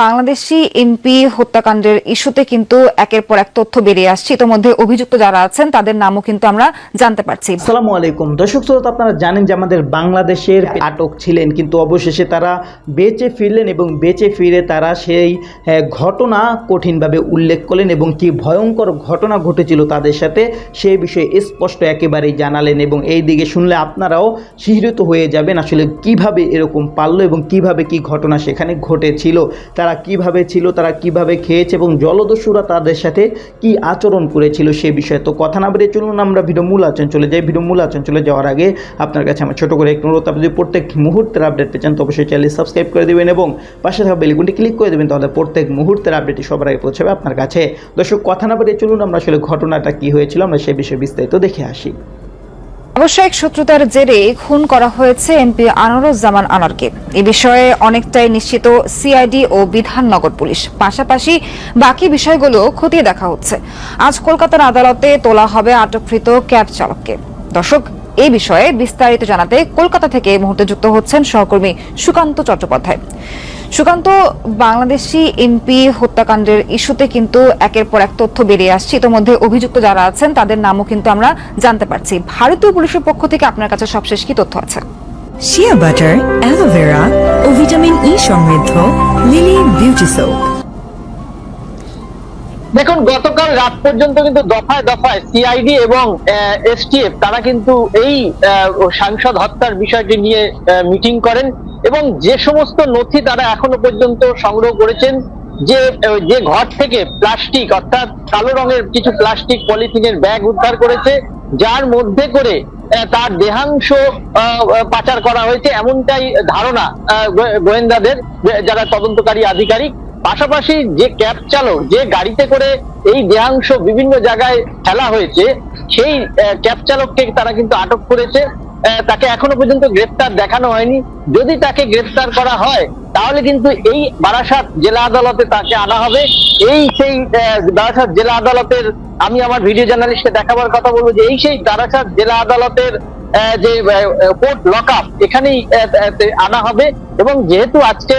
Bangladeshi MP হত্যাকাণ্ডের ইস্যুতে কিন্তু একের পর এক তথ্য বেরিয়ে আসছে। ইতোমধ্যে অভিযুক্ত যারা আছেন, তাদের নামও কিন্তু আমরা জানতে পারছি। আসসালামু আলাইকুম। দর্শক শ্রোতা, আপনারা জানেন যে আমাদের বাংলাদেশের আটক ছিলেন, কিন্তু অবশেষে তারা বেঁচে ফিরলেন এবং বেঁচে ফিরে তারা সেই ঘটনা কঠিনভাবে উল্লেখ করলেন এবং কি ভয়ঙ্কর ঘটনা ঘটেছিল তাদের সাথে সেই বিষয়ে স্পষ্ট একেবারেই জানালেন এবং এই দিকে শুনলে আপনারাও শিহরিত হয়ে যাবেন আসলে কীভাবে এরকম পারল এবং কীভাবে কি ঘটনা সেখানে ঘটেছিল। তারা কীভাবে ছিল, তারা কীভাবে খেয়েছে এবং জলদস্যুরা তাদের সাথে কি আচরণ করেছিল সে বিষয়ে তো কথা না বেরিয়ে চলুন আমরা ভিডিও মূল আচরণ চলে যাই। ভিডিও মূল আচরণ চলে যাওয়ার আগে আপনার কাছে আমার ছোটো করে একটু অনুরোধ, আপনি যদি প্রত্যেক মুহূর্তের আপডেট পেয়েছেন তো অবশ্যই চ্যানেল সাবস্ক্রাইব করে দেবেন এবং পাশে থাকা বেলিগুনটি ক্লিক করে দেবেন তাহলে প্রত্যেক মুহূর্তের আপডেটটি সবার আগে পৌঁছাবে আপনার কাছে। দর্শক, কথা না বেরিয়ে চলুন, আমরা আসলে ঘটনাটা কি হয়েছিল, আমরা সে বিষয়ে বিস্তারিত দেখে আসি। ব্যবসায়িক শত্রুতার জেরে খুন করা হয়েছে এমপি আনোয়ারুজ্জামান আনারকে এ বিষয়ে অনেকটাই নিশ্চিত সিআইডি ও বিধাননগর পুলিশ। পাশাপাশি বাকি বিষয়গুলো খতিয়ে দেখা হচ্ছে। আজ কলকাতার আদালতে তোলা হবে আটককৃত ক্যাব চালককে। দর্শক এই বিষয়ে বিস্তারিত জানাতে কলকাতা থেকে মুহূর্তে যুক্ত হচ্ছেন সহকর্মী সুকান্ত চট্টোপাধ্যায়। সুকান্ত বাংলাদেশি এমপি হত্যাকাণ্ডের ইস্যুতে কিন্তু একের পর এক তথ্য বেরিয়ে আসছে। ইতোমধ্যে অভিযুক্ত যারা আছেন তাদের নামও কিন্তু আমরা জানতে পারছি। ভারতীয় পুলিশের পক্ষ থেকে আপনার কাছে সবশেষ কি তথ্য আছে? শিয়া বাটার অ্যালোভেরা ও ভিটামিন ই সমৃদ্ধ লিলি বিউটি সোপ দেখুন গতকাল রাত পর্যন্ত কিন্তু দফায় দফায় সিআইডি এবং এসটিএফ তারা কিন্তু এই সাংসদ হত্যার বিষয়টি নিয়ে মিটিং করেন। এবং যে সমস্ত নথি তারা এখনও পর্যন্ত সংগ্রহ করেছেন, যে যে ঘর থেকে প্লাস্টিক, অর্থাৎ কালো রঙের কিছু প্লাস্টিক পলিথিনের ব্যাগ উদ্ধার করেছে, যার মধ্যে করে তার দেহাংশ পাচার করা হয়েছে এমনটাই ধারণা গোয়েন্দাদের যারা তদন্তকারী আধিকারিক। পাশাপাশি যে ক্যাব চালক, যে গাড়িতে করে এই দেহাংশ বিভিন্ন জায়গায় ফেলা হয়েছে, সেই ক্যাব চালককে তারা কিন্তু আটক করেছে। তাকে এখনও পর্যন্ত গ্রেফতার দেখানো হয়নি। যদি তাকে গ্রেফতার করা হয়, তাহলে কিন্তু এই বারাসাত জেলা আদালতে তাকে আনা হবে। এই সেই বারাসাত জেলা আদালতের, আমি আমার ভিডিও জার্নালিস্টকে দেখাবার কথা বলব যে এই সেই বারাসাত জেলা আদালতের যে কোর্ট লক আপ এখানেই আনা হবে। এবং যেহেতু আজকে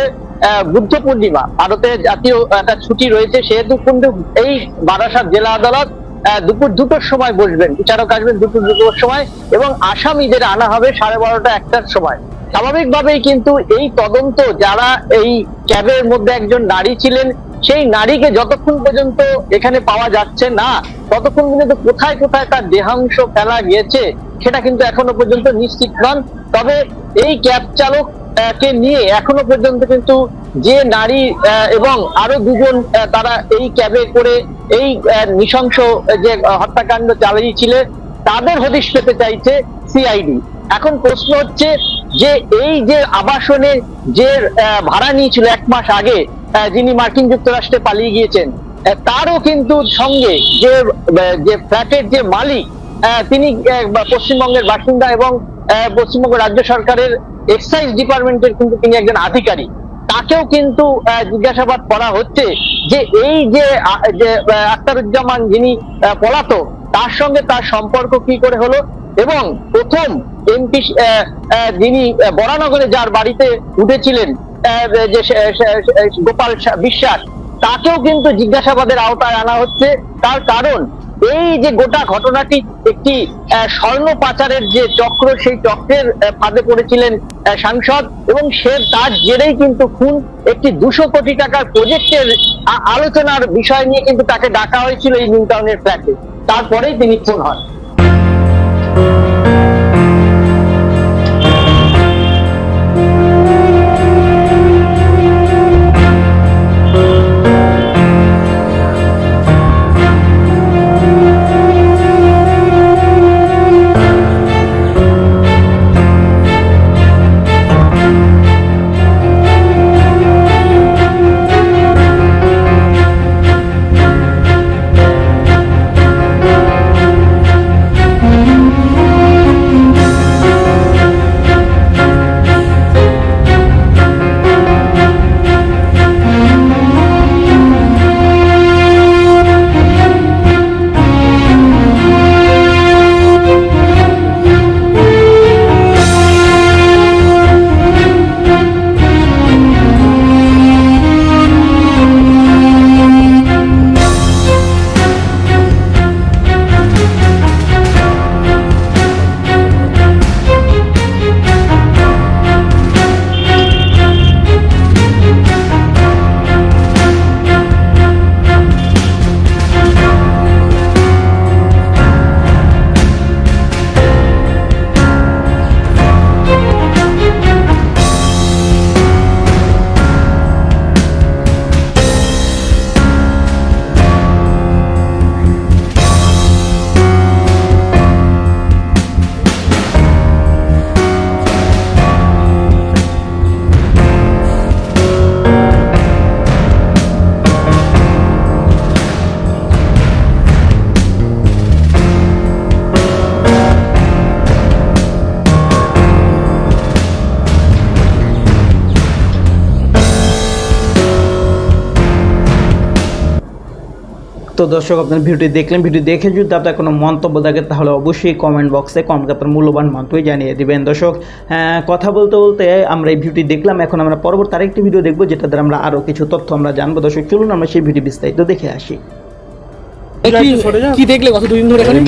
বুদ্ধ পূর্ণিমা, ভারতে জাতীয় একটা ছুটি রয়েছে, সেহেতু কিন্তু এই বারাসাত জেলা আদালত দুপুর দুটোর সময় বসবেন, বিচারক আসবেন দুপুর দুটোর সময় এবং আসামিদের আনা হবে সাড়ে বারোটা একটার সময়। স্বাভাবিকভাবেই কিন্তু এই তদন্ত, যারা এই ক্যাবের মধ্যে একজন নারী ছিলেন, সেই নারীকে যতক্ষণ পর্যন্ত এখানে পাওয়া যাচ্ছে না, ততক্ষণ পর্যন্ত কোথায় কোথায় তার দেহাংশ ফেলা গিয়েছে, সেটা কিন্তু এখনও পর্যন্ত নিশ্চিত নন। তবে এই ক্যাব চালক কে নিয়ে এখনও পর্যন্ত কিন্তু যে নারী এবং আরও দুজন তারা এই ক্যাবে করে এই নৃশংস যে হত্যাকাণ্ড চালিয়েছিলেন তাদের হদিশ পেতে চাইছে সিআইডি। এখন প্রশ্ন হচ্ছে যে এই যে আবাসনে যে ভাড়া নিয়েছিল এক মাস আগে যিনি মার্কিন যুক্তরাষ্ট্রে পালিয়ে গিয়েছেন তারও কিন্তু সঙ্গে যে যে ফ্ল্যাটের যে মালিক তিনি পশ্চিমবঙ্গের বাসিন্দা এবং পশ্চিমবঙ্গ রাজ্য সরকারের এক্সাইজ ডিপার্টমেন্টের কিন্তু তিনি একজন আধিকারিক। তাকেও কিন্তু জিজ্ঞাসাবাদ করা হচ্ছে যে এই যে আখতারুজ্জামান যিনি পলাতক, তার সঙ্গে তার সম্পর্ক কি করে হলো? এবং প্রথম এমপি যিনি বরানগরে যার বাড়িতে উঠেছিলেন যে গোপাল বিশ্বাস, তাকেও কিন্তু জিজ্ঞাসাবাদের আওতায় আনা হচ্ছে। তার কারণ এই যে গোটা ঘটনাটি একটি স্বর্ণ পাচারের যে চক্র, সেই চক্রের ফাঁদে পড়েছিলেন সাংসদ এবং সে তার জেরেই কিন্তু খুন একটি দুশো কোটি টাকার প্রজেক্টের আলোচনার বিষয় নিয়ে কিন্তু তাকে ডাকা হয়েছিল এই নিউটাউনের ফ্ল্যাটে। তারপরেই তিনি খুন হন। তো দর্শক আপনার ভিডিওটি দেখলেন ভিডিও দেখে যদি আপনার কোনো মন্তব্য থাকে তাহলে অবশ্যই কমেন্ট বক্সে কমেন্ট আপনার মূল্যবান মন্তব্য জানিয়ে দিবেন। দর্শক কথা বলতে বলতে আমরা এই ভিডিওটি দেখলাম এখন আমরা পরবর্তী আরেকটি ভিডিও দেখব যেটা দ্বারা আমরা আরও কিছু তথ্য আমরা জানব। দর্শক চলুন আমরা সেই ভিডিও বিস্তারিত দেখে আসি। কি দেখলে কত দুদিন ধরে এখানে?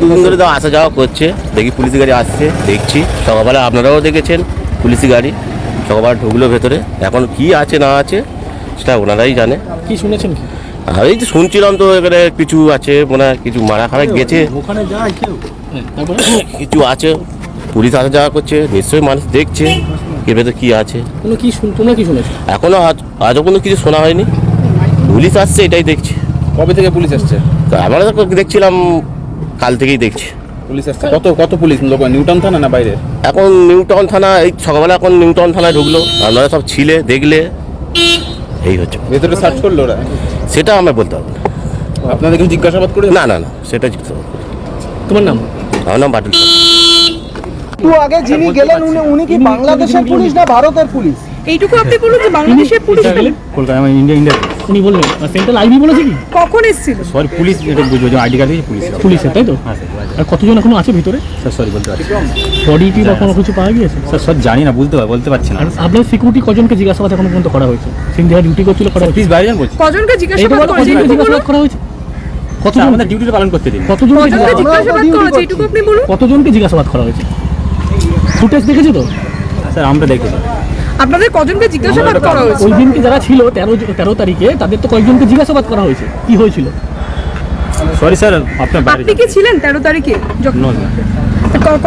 দুদিন ধরে তো আসা যাওয়া করছে। দেখি পুলিশ গাড়ি আসছে দেখছি। সকালবেলা আপনারাও দেখেছেন পুলিশ গাড়ি। সকালবেলা ঢুকলো ভেতরে। এখন কি আছে না আছে সেটা ওনারাই জানে। কি শুনেছেন কি? আর এই যে শুনছিলাম তো এখানে কিছু আছে মনে হয় কিছু মারা খারা গেছে। হ্যাঁ, তারপরে? কিছু আছে পুলিশ আসা যাওয়া করছে নিশ্চয়ই মানুষ দেখছে এর ভেতরে কি আছে। কোনো কি শুন তোমরা কি শুনেছো? এখনও আজ আজও কোনো কিছু শোনা হয়নি। পুলিশ আসছে এটাই দেখছি। কবে থেকে পুলিশ আসছে? তো আমরা তো দেখছিলাম কাল থেকেই দেখছি। পুলিশ আসছে। কত কত পুলিশ? লোক নিউটন থানা না বাইরে? এখন নিউটাউন থানা এই সকালবেলা এখন নিউটাউন থানায় ঢুকলো। আপনারা সব ছিলে দেখলে। এই হচ্ছে। ভেতরে সার্চ করল ওরা? সেটা আমরা বলতে পারব না। আপনাদের কি জিজ্ঞাসাবাদ করে না না না সেটা জিজ্ঞাসা। তোমার নাম? আমার নাম বাটুল তো একটু আগে যিনি গেলেন উনি উনি কি বাংলাদেশের পুলিশ না ভারতের পুলিশ? এইটুকু আপনি বলুন যে বাংলাদেশের পুলিশ কলকাতা আমি ইন্ডিয়া ইন্ডিয়া উনি বললেন সেন্ট্রাল আইবি বলেছে কি? কখন এসেছিল? সরি পুলিশ এটা বুঝব যে আইডি কার্ড দিয়ে পুলিশ পুলিশের তাই তো? হ্যাঁ আর কতজন এখনও আছে ভিতরে? স্যার সরি বলতে পারছি বডি টি বা কোনো কিছু পাওয়া গিয়েছে? স্যার সব জানি না বুঝতে পার বলতে পারছি না। আপনার সিকিউরিটি কজনকে জিজ্ঞাসাবাদ এখনও পর্যন্ত করা হয়েছে? সিন্ধিয়া ডিউটি করছিল করা হয়েছে? প্লিজ বাইরে যান বলছি। কজনকে জিজ্ঞাসাবাদ করা হয়েছে? স্যার কতজন? আমাদের ডিউটিটা পালন করতে দিন। কতজন জিজ্ঞাসাবাদ করা হয়েছে? এইটুকু আপনি বলুন। কতজনকে জিজ্ঞাসাবাদ করা হয়েছে? ফুটেজ দেখেছ তো? স্যার আমরা দেখি আপনাদের কজনকে জিজ্ঞাসাবাদ করা হয়েছে? ওই দিনকে যারা ছিল তেরো তেরো তারিখে তাদের তো কয়েকজনকে জিজ্ঞাসাবাদ করা হয়েছে। কি হয়েছিল? সরি স্যার আপনার আপনি কি ছিলেন তেরো তারিখে?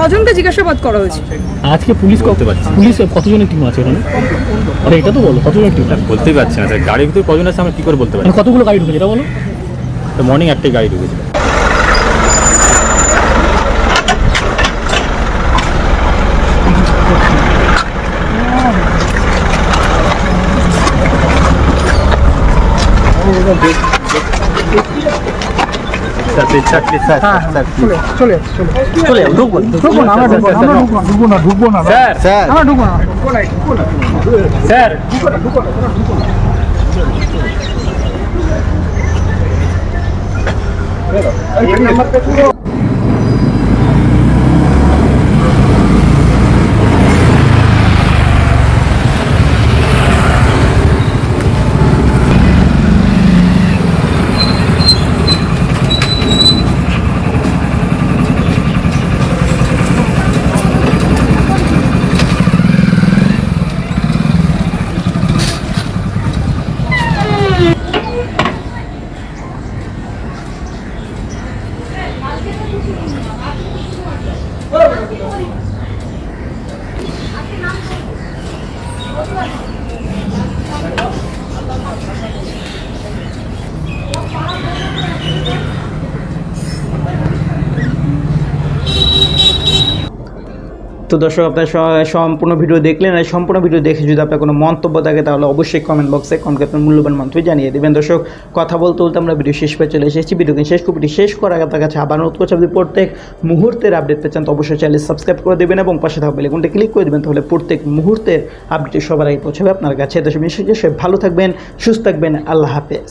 কজনকে জিজ্ঞাসাবাদ করা হয়েছে? আজকে পুলিশ করতে পারছি। পুলিশ কতজনের টিম আছে এখানে? আরে এটা তো বলো কতজনের টিম বলতেই পারছি না স্যার গাড়ির ভিতরে কজন আছে আমরা কি করে বলতে পারি? মানে কতগুলো গাড়ি ঢুকেছে এটা বলো। মর্নিং একটাই গাড়ি ঢুকেছিল sir please sir please sir sir চলে চলে চলে ঢুকবো ঢুকবো না আমরা ঢুকবো না আমরা ঢুকবো না ঢুকবো না ঢুকবো না স্যার স্যার আমরা ঢুকবো না স্যার তো দর্শক, আপনার সম্পূর্ণ ভিডিও দেখলেন আর সম্পূর্ণ ভিডিও দেখে যদি আপনার কোনো মন্তব্য থাকে, তাহলে অবশ্যই কমেন্ট বক্সে কমেন্ট আপনার মূল্যবান মন্তব্য জানিয়ে দেবেন। দর্শক, কথা বলতে বলতে আমরা ভিডিও শেষ পেয়ে চলে এসেছি। ভিডিওকে শেষ কপিটি শেষ করার আপনার কাছে আবার অনুরোধ করছি আপনি প্রত্যেক মুহূর্তের আপডেট পেতে চান, তো অবশ্যই চ্যানেল সাবস্ক্রাইব করে দেবেন এবং পাশে থাকা বেলেগুনটা ক্লিক করে দেবেন, তাহলে প্রত্যেক মুহূর্তের আপডেট সবার আগে পৌঁছাবে আপনার কাছে। দর্শক ভালো থাকবেন, সুস্থ থাকবেন, আল্লাহ হাফেজ।